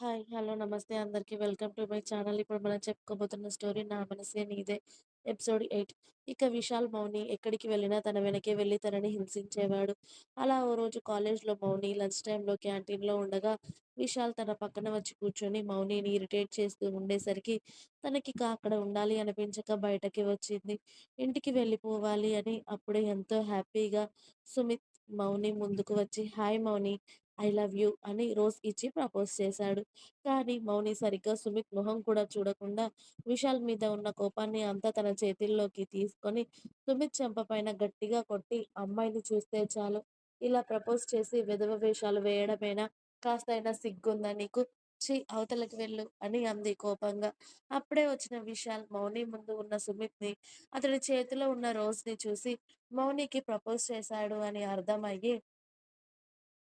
Hi. Hello. నమస్తే అందరికీ welcome to my channel. ఇప్పుడు మనం చెప్పుకోబోతున్న స్టోరీ 'నా మనసే నీదే' ఎపిసోడ్ ఎయిట్ ఇక విశాల్, మౌని ఎక్కడికి వెళ్ళినా తన వెనకే వెళ్ళి తనని హింసించేవాడు. అలా ఓ రోజు కాలేజ్‌లో మౌని లంచ్ టైంలో క్యాంటీన్‌లో ఉండగా విశాల్ తన పక్కన వచ్చి కూర్చొని మౌనిని ఇరిటేట్ చేస్తూ ఉండేసరికి తనకి అక్కడ ఉండాలి అనిపించక బయటకి వచ్చింది. ఇంటికి వెళ్ళిపోవాలి అని అప్పుడే ఎంతో హ్యాపీగా సుమిత్ మౌని ముందుకు వచ్చి hi Mouni I love you అని రోజ్ ఇచ్చి ప్రపోజ్ చేశాడు. కానీ మౌని సరిగ్గా సుమిత్ మొహం కూడా చూడకుండా విశాల్ మీద ఉన్న కోపాన్ని అంతా తన చేతుల్లోకి తీసుకొని సుమిత్ చెంప పైన గట్టిగా కొట్టి అమ్మాయిని చూస్తే చాలు ఇలా ప్రపోజ్ చేసి వెధవ వేషాలు వేయడమేనా? కాస్తైనా సిగ్గుందా నీకు? చి అవతలకి వెళ్ళు అని అంది కోపంగా. అప్పుడే వచ్చిన విశాల్ మౌని ముందు ఉన్న సుమిత్‌ని, అతడి చేతిలో ఉన్న రోజ్‌ని చూసి మౌనికి ప్రపోజ్ చేశాడు అని అర్థమయ్యి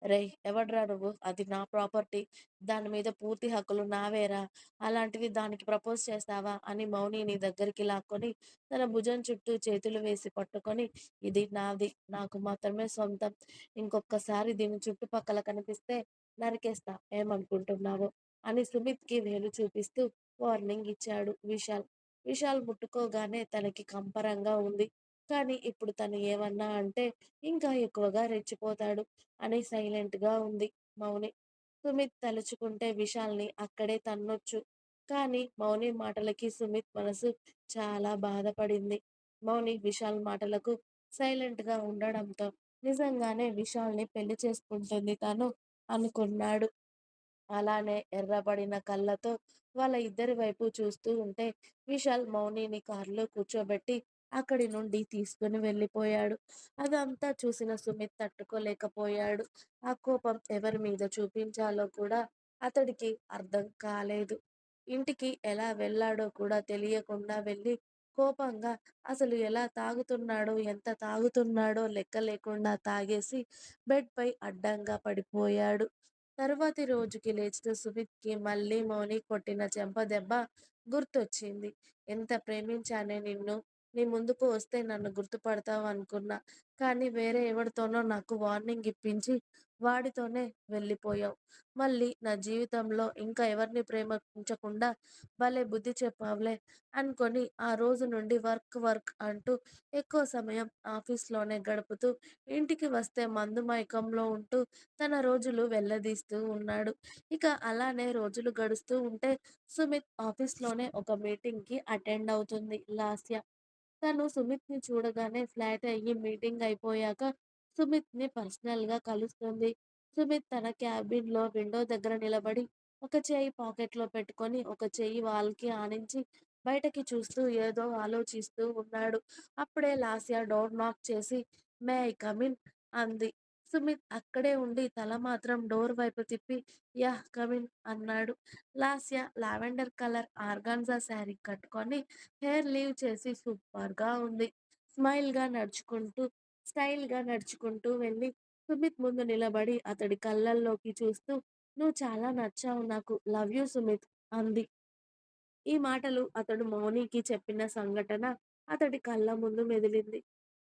రే రేయ్! ఎవడ్రా నువ్వు? అది నా ప్రాపర్టీ. దాని మీద పూర్తి హక్కులు నావేరా! అలాంటివి దానికి ప్రపోజ్ చేస్తావా? అని మౌనిని దగ్గరికి లాక్కొని తన భుజం చుట్టూ చేతులు వేసి పట్టుకొని ఇది నాది. నాకు మాత్రమే సొంతం. ఇంకొకసారి దీని చుట్టుపక్కల కనిపిస్తే నరికేస్తా. ఏమనుకుంటున్నావు? అని సుమిత్‌కి వేలు చూపిస్తూ వార్నింగ్ ఇచ్చాడు విశాల్. విశాల్ ముట్టుకోగానే తనకి కంపరంగా ఉంది. కానీ ఇప్పుడు తను ఏమన్నా అంటే ఇంకా ఎక్కువగా రెచ్చిపోతాడు అని సైలెంట్‌గా ఉంది మౌని. సుమిత్ తలుచుకుంటే విశాల్‌ని అక్కడే తన్నొచ్చు. కానీ మౌని మాటలకి సుమిత్ మనసు చాలా బాధపడింది. మౌని విశాల్ మాటలకు సైలెంట్‌గా ఉండడంతో నిజంగానే విశాల్‌ని పెళ్ళి చేసుకుంటుంది తను అనుకున్నాడు. అలానే ఎర్రబడిన కళ్ళతో వాళ్ళ ఇద్దరి వైపు చూస్తూ ఉంటే విశాల్ మౌనిని కారులో కూర్చోబెట్టి అక్కడి నుండి తీసుకొని వెళ్ళిపోయాడు. అదంతా చూసిన సుమిత్ తట్టుకోలేకపోయాడు. ఆ కోపం ఎవరి మీద చూపించాలో కూడా అతడికి అర్థం కాలేదు. ఇంటికి ఎలా వెళ్ళాడో కూడా తెలియకుండా వెళ్ళి కోపంగా అసలు ఎలా తాగుతున్నాడో, ఎంత తాగుతున్నాడో లెక్క లేకుండా తాగేసి బెడ్‌పై అడ్డంగా పడిపోయాడు. తర్వాతి రోజుకి లేచిన సుమిత్‌కి మళ్ళీ మౌని కొట్టిన చెంపదెబ్బ గుర్తొచ్చింది. ఎంత ప్రేమించానే నిన్ను. నీ ముందుకు వస్తే నన్ను గుర్తుపడతావు అనుకున్నా. కానీ వేరే ఎవరితోనో నాకు వార్నింగ్ ఇప్పించి వాడితోనే వెళ్ళిపోయావు. మళ్ళీ నా జీవితంలో ఇంకా ఎవరిని ప్రేమించకుండా భలే బుద్ధి చెప్పావులే అనుకొని ఆ రోజు నుండి వర్క్ వర్క్ అంటూ ఎక్కువ సమయం ఆఫీస్‌లోనే గడుపుతూ ఇంటికి వస్తే మందు మైకంలో ఉంటూ తన రోజులు వెళ్ళదీస్తూ ఉన్నాడు. ఇక అలానే రోజులు గడుస్తూ ఉంటే సుమిత్ ఆఫీస్‌లోనే ఒక మీటింగ్‌కి అటెండ్ అవుతుంది లాస్య. తను సుమిత్‌ని చూడగానే ఫ్లాట్ అయ్యి మీటింగ్ అయిపోయాక సుమిత్‌ని పర్సనల్‌గా కలుస్తుంది. సుమిత్ తన క్యాబిన్‌లో విండో దగ్గర నిలబడి ఒక చెయ్యి పాకెట్‌లో పెట్టుకొని, ఒక చేయి వాల్‌కి ఆనించి బయటకి చూస్తూ ఏదో ఆలోచిస్తూ ఉన్నాడు. అప్పుడే లాస్య డోర్ నాక్ చేసి మే ఐ కమ్ ఇన్? అంది. సుమిత్ అక్కడే ఉండి తల మాత్రం డోర్ వైపు తిప్పి యా కమిన్ అన్నాడు. Lasya lavender colour organza sari కట్టుకొని హెయిర్ లీవ్ చేసి సూపర్‌గా ఉంది. స్మైల్‌గా నడుచుకుంటూ స్టైల్‌గా నడుచుకుంటూ వెళ్ళి సుమిత్ ముందు నిలబడి అతడి కళ్ళల్లోకి చూస్తూ నువ్వు చాలా నచ్చావు నాకు. లవ్ యూ సుమిత్ అంది. ఈ మాటలు అతడు మౌనికి చెప్పిన సంఘటన అతడి కళ్ళ ముందు మెదిలింది.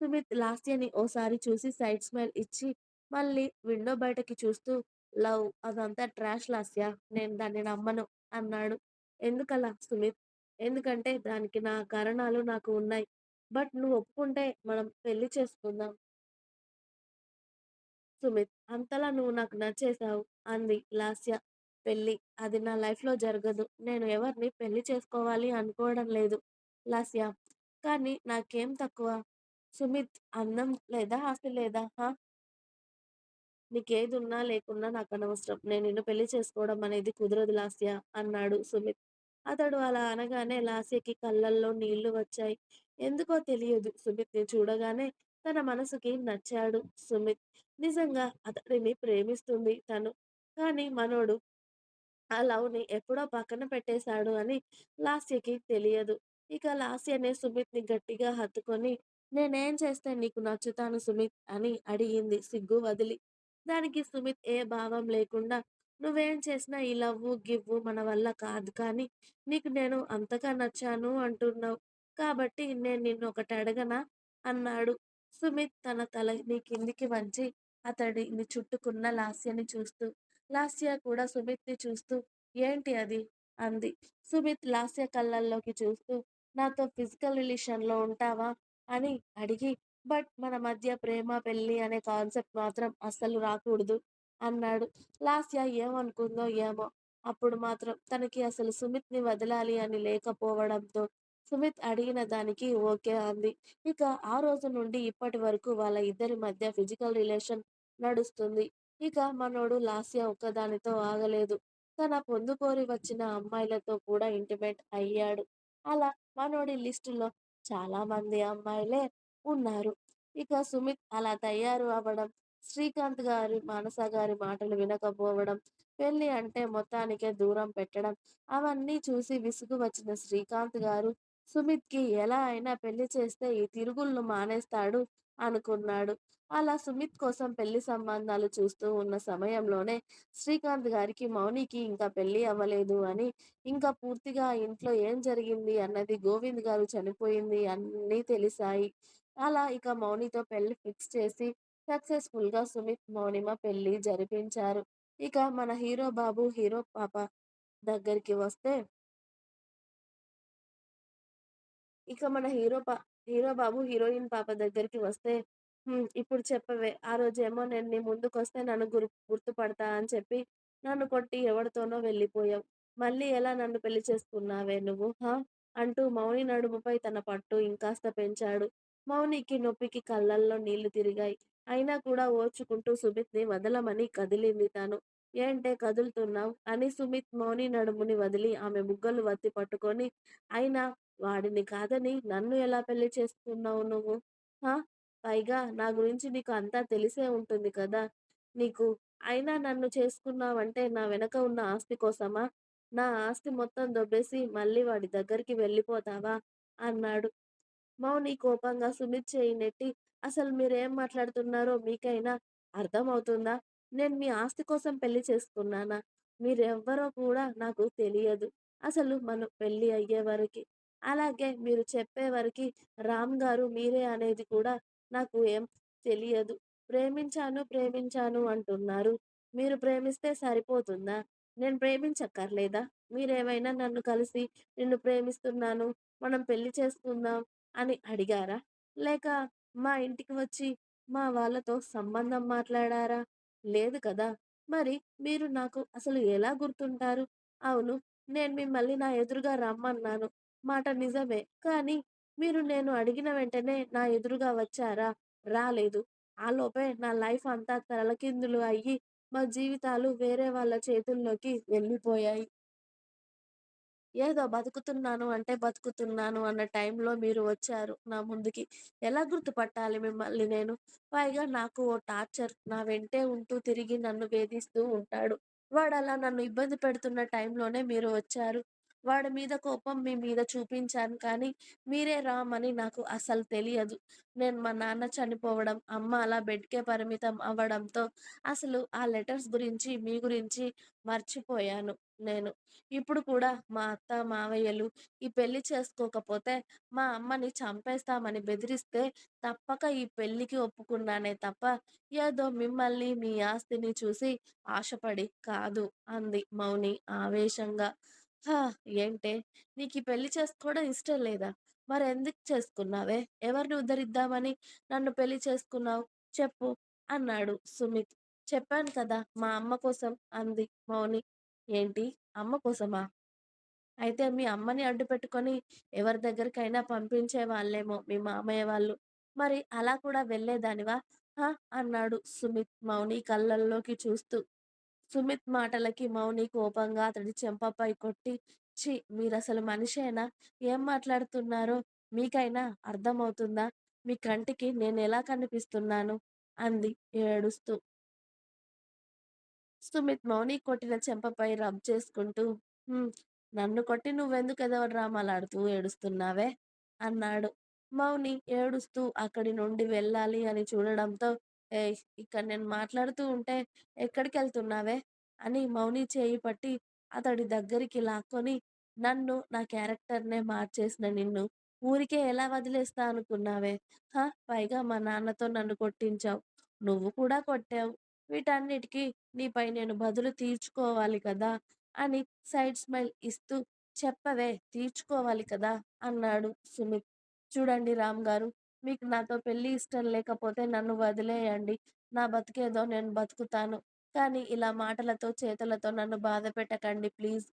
సుమిత్ లాస్యని ఓసారి చూసి సైడ్ స్మైల్ ఇచ్చి మళ్ళీ విండో బయటకి చూస్తూ లవ్ అదంతా ట్రాష్ లాస్య. నేను దాన్ని నమ్మను అన్నాడు. ఎందుకలా సుమిత్? ఎందుకంటే దానికి నా కారణాలు నాకు ఉన్నాయి. బట్ నువ్వు ఒప్పుకుంటే మనం పెళ్ళి చేసుకుందాం. సుమిత్ అంతలా నువ్వు నాకు నచ్చేసావు అంది లాస్య. పెళ్ళి అది నా లైఫ్‌లో జరగదు. నేను ఎవరిని పెళ్ళి చేసుకోవాలి అనుకోవడం లేదు లాస్య. కానీ నాకేం తక్కువ? సుమిత్ అందం లేదా? ఆస్తి లేదా? హా! నీకేదున్నా లేకున్నా నాకు అనవసరం నేను నిన్ను పెళ్ళి చేసుకోవడం అనేది కుదరదు లాస్య అన్నాడు సుమిత్. అతడు అలా అనగానే లాస్యకి కళ్ళల్లో నీళ్ళు వచ్చాయి. ఎందుకో తెలియదు సుమిత్‌ని చూడగానే తన మనసుకి నచ్చాడు సుమిత్. నిజంగా అతడిని ప్రేమిస్తుంది తను. కానీ మనోడు ఆ లవ్‌ని ఎప్పుడో పక్కన పెట్టేశాడు అని లాస్యకి తెలియదు. ఇక లాస్యనే సుమిత్‌ని గట్టిగా హత్తుకొని నేనేం చేస్తే నీకు నచ్చుతాను సుమిత్ అని అడిగింది సిగ్గు వదిలి. దానికి సుమిత్ ఏ భావం లేకుండా నువ్వేం చేసినా ఈ లవ్వు, గివ్వు మన వల్ల కాదు కానీ నీకు నేను అంతగా నచ్చాను అంటున్నావు. కాబట్టి నేను నిన్ను ఒకటి అడగనా? అన్నాడు. సుమిత్ తన తలని కిందికి వంచి అతడిని చుట్టుకున్న లాస్యని చూస్తూ, లాస్య కూడా సుమిత్‌ని చూస్తూ ఏంటి అది? అంది. సుమిత్ లాస్య కళ్ళల్లోకి చూస్తూ నాతో ఫిజికల్ రిలేషన్‌లో ఉంటావా? అని అడిగి బట్ మన మధ్య ప్రేమ, పెళ్ళి అనే కాన్సెప్ట్ మాత్రం అస్సలు రాకూడదు అన్నాడు. లాస్య ఏమనుకుందో ఏమో! అప్పుడు మాత్రం తనకి అసలు సుమిత్‌ని వదలాలి అని లేకపోవడంతో సుమిత్ అడిగిన దానికి ఓకే అంది. ఇక ఆ రోజు నుండి ఇప్పటి వరకు వాళ్ళ ఇద్దరి మధ్య ఫిజికల్ రిలేషన్ నడుస్తుంది. ఇక మనోడు లాస్య ఒక్కదానితో ఆగలేదు. తన పొందుకోరి వచ్చిన అమ్మాయిలతో కూడా ఇంటిమేట్ అయ్యాడు. అలా మనోడి లిస్టులో చాలా మంది అమ్మాయిలే ఉన్నారు. ఇక సుమిత్ అలా తయారు అవ్వడం, శ్రీకాంత్ గారి, మానస గారి మాటలు వినకపోవడం, పెళ్ళి అంటే మొత్తానికే దూరం పెట్టడం అవన్నీ చూసి విసుగు వచ్చిన శ్రీకాంత్ గారు సుమిత్‌కి ఎలా అయినా పెళ్ళి చేస్తే ఈ తిరుగుళ్ళు మానేస్తాడు అనుకున్నాడు. అలా సుమిత్ కోసం పెళ్ళి సంబంధాలు చూస్తూ ఉన్న సమయంలోనే శ్రీకాంత్ గారికి మౌనికి ఇంకా పెళ్ళి అవ్వలేదు అని, ఇంకా పూర్తిగా ఇంట్లో ఏం జరిగింది అన్నది గోవింద్ గారు చనిపోయింది అన్నీ తెలిసాయి. అలా ఇక మౌనితో పెళ్ళి ఫిక్స్ చేసి సక్సెస్‌ఫుల్‌గా సుమిత్, మౌనిమ పెళ్ళి జరిపించారు. ఇక మన హీరో బాబు, హీరో పాప దగ్గరికి వస్తే ఇక మన హీరో పా హీరో బాబు, హీరోయిన్ పాప దగ్గరికి వస్తే, ఇప్పుడు చెప్పవే, ఆ రోజేమో నేను నీ ముందుకొస్తే నన్ను గుర్ గుర్తుపడతా అని చెప్పి నన్ను కొట్టి ఎవరితోనో వెళ్ళిపోయావు. మళ్ళీ ఎలా నన్ను పెళ్ళి చేసుకున్నావే నువ్వు హా! అంటూ మౌని నడుముపై తన పట్టు ఇంకాస్త పెంచాడు. మౌనికి నొప్పికి కళ్ళల్లో నీళ్ళు తిరిగాయి. అయినా కూడా ఓర్చుకుంటూ సుమిత్‌ని వదలమని కదిలింది తను. ఏంటే కదులుతున్నావ్? అని సుమిత్ మౌని నడుముని వదిలి ఆమె బుగ్గలు వత్తి పట్టుకొని అయినా వాడిని కాదని నన్ను ఎలా పెళ్ళి చేసుకున్నావు నువ్వు? హా! పైగా నా గురించి నీకు అంతా తెలిసే ఉంటుంది కదా! నీకు. అయినా నన్ను చేసుకున్నావంటే నా వెనక ఉన్న ఆస్తి కోసమా? నా ఆస్తి మొత్తం దొబ్బేసి మళ్ళీ వాడి దగ్గరికి వెళ్ళిపోతావా? అన్నాడు. మౌని కోపంగా సుమిత్ చేయి నెట్టి అసలు మీరేం మాట్లాడుతున్నారో మీకైనా అర్థమవుతుందా? నేను మీ ఆస్తి కోసం పెళ్ళి చేసుకున్నానా? మీరెవ్వరో కూడా నాకు తెలియదు. అసలు మనం పెళ్ళి అయ్యే వరకి. అలాగే మీరు చెప్పే వరకి రామ్ గారు మీరే అనేది కూడా నాకు ఏం తెలియదు. ప్రేమించాను, ప్రేమించాను అంటున్నారు. మీరు ప్రేమిస్తే సరిపోతుందా? నేను ప్రేమించక్కర్లేదా? మీరేమైనా నన్ను కలిసి నిన్ను ప్రేమిస్తున్నాను, మనం పెళ్ళి చేసుకుందాం అని అడిగారా? లేక మా ఇంటికి వచ్చి మా వాళ్ళతో సంబంధం మాట్లాడారా? లేదు కదా! మరి మీరు నాకు అసలు ఎలా గుర్తుంటారు? అవును. నేను మిమ్మల్ని నా ఎదురుగా రమ్మన్నాను. మాట నిజమే. కానీ మీరు నేను అడిగిన వెంటనే నా ఎదురుగా వచ్చారా? రాలేదు. ఆలోపే నా లైఫ్ అంతా తలకిందులు అయ్యి మా జీవితాలు వేరే వాళ్ళ చేతుల్లోకి వెళ్ళిపోయాయి. ఏదో బతుకుతున్నాను అంటే బతుకుతున్నాను అన్న టైంలో మీరు వచ్చారు నా ముందుకి. ఎలా గుర్తుపట్టాలి మిమ్మల్ని నేను? పైగా నాకు ఓ టార్చర్. నా వెంటే ఉంటూ తిరిగి నన్ను వేధిస్తూ ఉంటాడు. వాడు అలా నన్ను ఇబ్బంది పెడుతున్న టైంలోనే మీరు వచ్చారు. వాడి మీద కోపం మీ మీద చూపించాను కానీ మీరే రామని నాకు అసలు తెలియదు. నేను మా నాన్న చనిపోవడం, అమ్మ అలా బెడ్‌కే పరిమితం అవ్వడంతో అసలు ఆ లెటర్స్ గురించి, మీ గురించి మర్చిపోయాను నేను. ఇప్పుడు కూడా మా అత్త, మావయ్యలు ఈ పెళ్ళి చేసుకోకపోతే మా అమ్మని చంపేస్తామని బెదిరిస్తే తప్పక ఈ పెళ్ళికి ఒప్పుకున్నానే తప్ప ఏదో మిమ్మల్ని, మీ ఆస్తిని చూసి ఆశపడి కాదు అంది మౌని ఆవేశంగా. హా! ఏంటే నీకీ పెళ్ళి చేసుకోవడం ఇష్టం లేదా? మరెందుకు చేసుకున్నావే? ఎవరిని ఉద్ధరిద్దామని నన్ను పెళ్ళి చేసుకున్నావు? చెప్పు అన్నాడు సుమిత్. చెప్పాను కదా! మా అమ్మ కోసం అంది మౌని. ఏంటి? అమ్మ కోసమా? అయితే మీ అమ్మని అడ్డుపెట్టుకొని ఎవరి దగ్గరికైనా పంపించేవాళ్ళేమో మీ మామయ్య వాళ్ళు. మరి అలా కూడా వెళ్ళేదానివా? హ! అన్నాడు సుమిత్ మౌని కళ్ళల్లోకి చూస్తూ. సుమిత్ మాటలకి మౌని కోపంగా అతడి చెంపపై కొట్టి ఛీ! మీరసలు మనిషేనా? ఏం మాట్లాడుతున్నారో మీకైనా అర్థమవుతుందా? మీ కంటికి నేను ఎలా కనిపిస్తున్నాను? అంది ఏడుస్తూ. సుమిత్ మౌని కొట్టిన చెంపపై రబ్ చేసుకుంటూ హ్మ్. నన్ను కొట్టి నువ్వెందుకు ఎదవ డ్రామాలాడుతూ ఏడుస్తున్నావే? అన్నాడు. మౌని ఏడుస్తూ అక్కడి నుండి వెళ్ళాలి అని చూడడంతో ఏయ్! ఇక్కడ నేను మాట్లాడుతూ ఉంటే ఎక్కడికెళ్తున్నావే? అని మౌని చేయి పట్టి అతడి దగ్గరికి లాక్కొని నన్ను, నా క్యారెక్టర్‌నే మార్చేసిన నిన్ను ఊరికే ఎలా వదిలేస్తా అనుకున్నావే? హ! పైగా మా నాన్నతో నన్ను కొట్టించావు. నువ్వు కూడా కొట్టావు. వీటన్నిటికి నీపై నేను బదులు తీర్చుకోవాలి కదా! అని సైడ్ స్మైల్ ఇస్తూ చెప్పవే తీర్చుకోవాలి కదా అన్నాడు సుమిత్. చూడండి రామ్ గారు మీకు నాతో పెళ్ళి ఇష్టం లేకపోతే నన్ను వదిలేయండి. నా బతికేదో నేను బతుకుతాను. కానీ ఇలా మాటలతో, చేతులతో నన్ను బాధ పెట్టకండి ప్లీజ్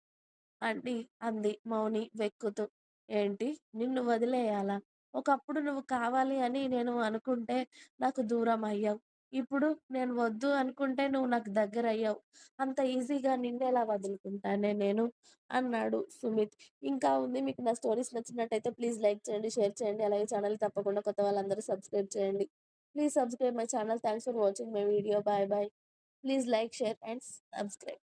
అండి అంది మౌని వెక్కుతూ. ఏంటి? నిన్ను వదిలేయాలా? ఒకప్పుడు నువ్వు కావాలి అని నేను అనుకుంటే నాకు దూరం అయ్యావు. ఇప్పుడు నేను వద్దు అనుకుంటే నువ్వు నాకు దగ్గర అయ్యావు అంత ఈజీగా నిన్నెలా వదులుకుంటానే నేను అన్నాడు సుమిత్. ఇంకా ఉంది. మీకు నా స్టోరీస్ నచ్చినట్టయితే ప్లీజ్ లైక్ చేయండి, షేర్ చేయండి. అలాగే ఛానల్ తప్పకుండా కొత్త వాళ్ళందరూ సబ్స్క్రైబ్ చేయండి. Please subscribe my channel. Thanks for watching my video. Bye bye. Please like, share and subscribe.